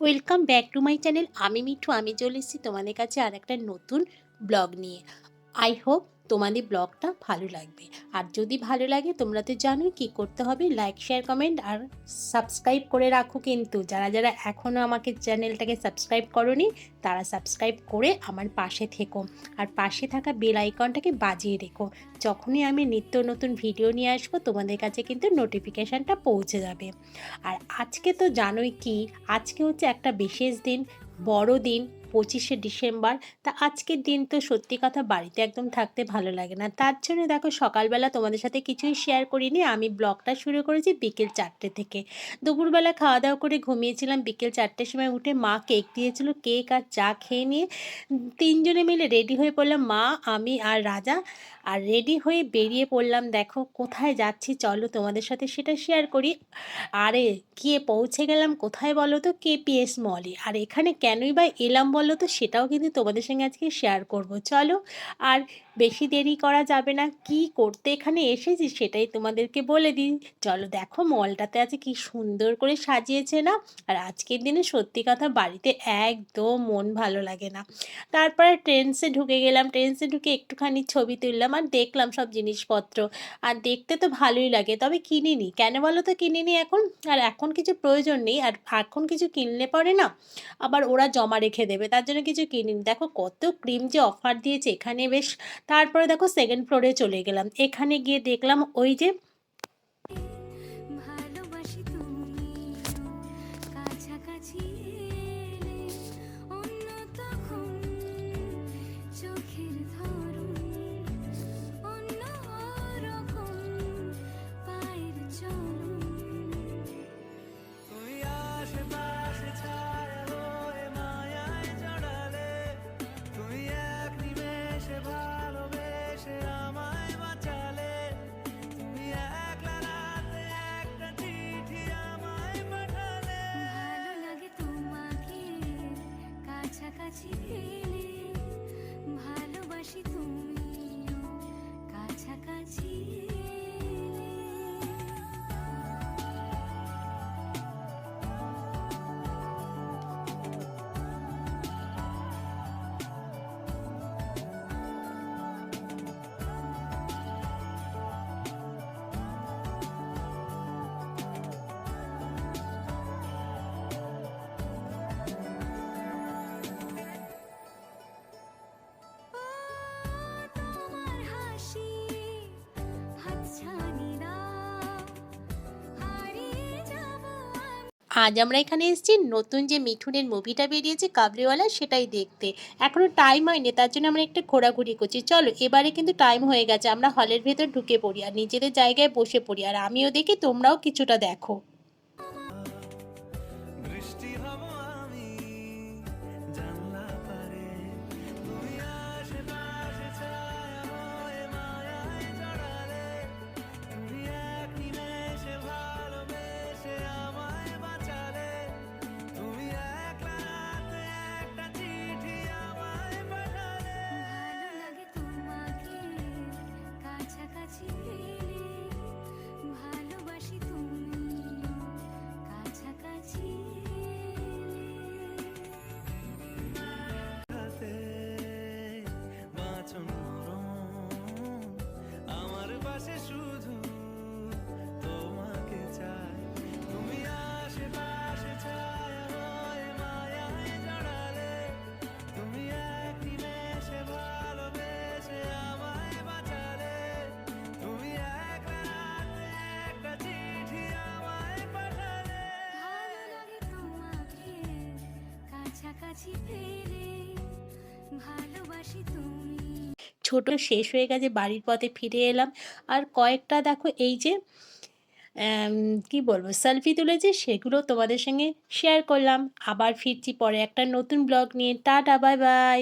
Welcome back to my channel আমি মিঠু, আমি চলে এসেছি তোমাদের কাছে আর একটা নতুন ব্লগ নিয়ে। আই হোপ তোমাদের ব্লগটা ভালো লাগবে। আর যদি ভালো লাগে, তোমরা তো জানোই কী করতে হবে। লাইক শেয়ার কমেন্ট আর সাবস্ক্রাইব করে রাখো কিন্তু। যারা যারা এখনও আমাকে চ্যানেলটাকে সাবস্ক্রাইব করনি, তারা সাবস্ক্রাইব করে আমার পাশে থেকো। আর পাশে থাকা বেল আইকনটাকে বাজিয়ে রেখো। যখনই আমি নিত্য নতুন ভিডিও নিয়ে আসব, তোমাদের কাছে কিন্তু নোটিফিকেশানটা পৌঁছে যাবে। আর আজকে তো জানোই কি, আজকে হচ্ছে একটা বিশেষ দিন বড় দিন পঁচিশে ডিসেম্বর। তা আজকের দিন তো সত্যি কথা বাড়িতে একদম থাকতে ভালো লাগে না। তার জন্য দেখো সকালবেলা তোমাদের সাথে কিছুই শেয়ার করিনি। আমি ব্লগটা শুরু করেছি বিকেল চারটে থেকে। দুপুরবেলা খাওয়া দাওয়া করে ঘুমিয়েছিলাম বিকেল চারটের সময় উঠে মা কেক দিয়েছিল। কেক আর চা খেয়ে নিয়ে তিনজনে মিলে রেডি হয়ে পড়লাম মা, আমি আর রাজা। আর রেডি হয়ে বেরিয়ে পড়লাম দেখো কোথায় যাচ্ছি চলো তোমাদের সাথে সেটা শেয়ার করি। আরে, গিয়ে পৌঁছে গেলাম কোথায় বলো তো? কেপিএস মলে আর এখানে কেনই বা এলাম বলো তো সেটাও কিন্তু তোমাদের সঙ্গে আজকে শেয়ার করব। চলো আর বেশি দেরি করা যাবে না। কি করতে এখানে এসেছি সেটাই তোমাদেরকে বলে দিই। চলো দেখো মলটাতে আছে কি সুন্দর করে সাজিয়েছে না? আর আজকের দিনে সত্যি কথা বাড়িতে একদম মন ভালো লাগে না। তারপরে ট্রেন্সে ঢুকে গেলাম। ট্রেন্সে ঢুকে একটুখানি ছবি তুললাম আর দেখলাম সব জিনিসপত্র। আর দেখতে তো ভালোই লাগে, তবে কিনিনি। কেন বলো তো কিনিনি এখন? আর এখন কিছু প্রয়োজন নেই। আর এখন কিছু কিনলে পরে না আবার ওরা জমা রেখে দেবে, তার জন্য কিছু কিনিনি। দেখো কত ক্রিম যে অফার দিয়েছে, এখানে বেশ তারপরে দেখো সেকেন্ড ফ্লোরে চলে গেলাম। এখানে গিয়ে দেখলাম ওই যে আজ আমরা এখানে এসেছি নতুন যে মিঠুনের মুভিটা বেরিয়েছে কাবলিওয়ালা সেটাই দেখতে। এখনও টাইম হয়নি, তার জন্য আমরা একটু ঘোরাঘুরি করছি। চলো, এবারে কিন্তু টাইম হয়ে গেছে, আমরা হলের ভেতর ঢুকে পড়ি আর নিজেদের জায়গায় বসে পড়ি। আর আমিও দেখি তোমরাও কিছুটা দেখো। ভালোবাসি ছোট শেষ হয়ে গেছে, বাড়ির পথে ফিরে এলাম। আর কয়েকটা দেখো, এই যে কি বলব সেলফি তুলেছে, সেগুলো তোমাদের সঙ্গে শেয়ার করলাম। আবার ফিরছি পরে একটা নতুন ব্লগ নিয়ে। Tata bye bye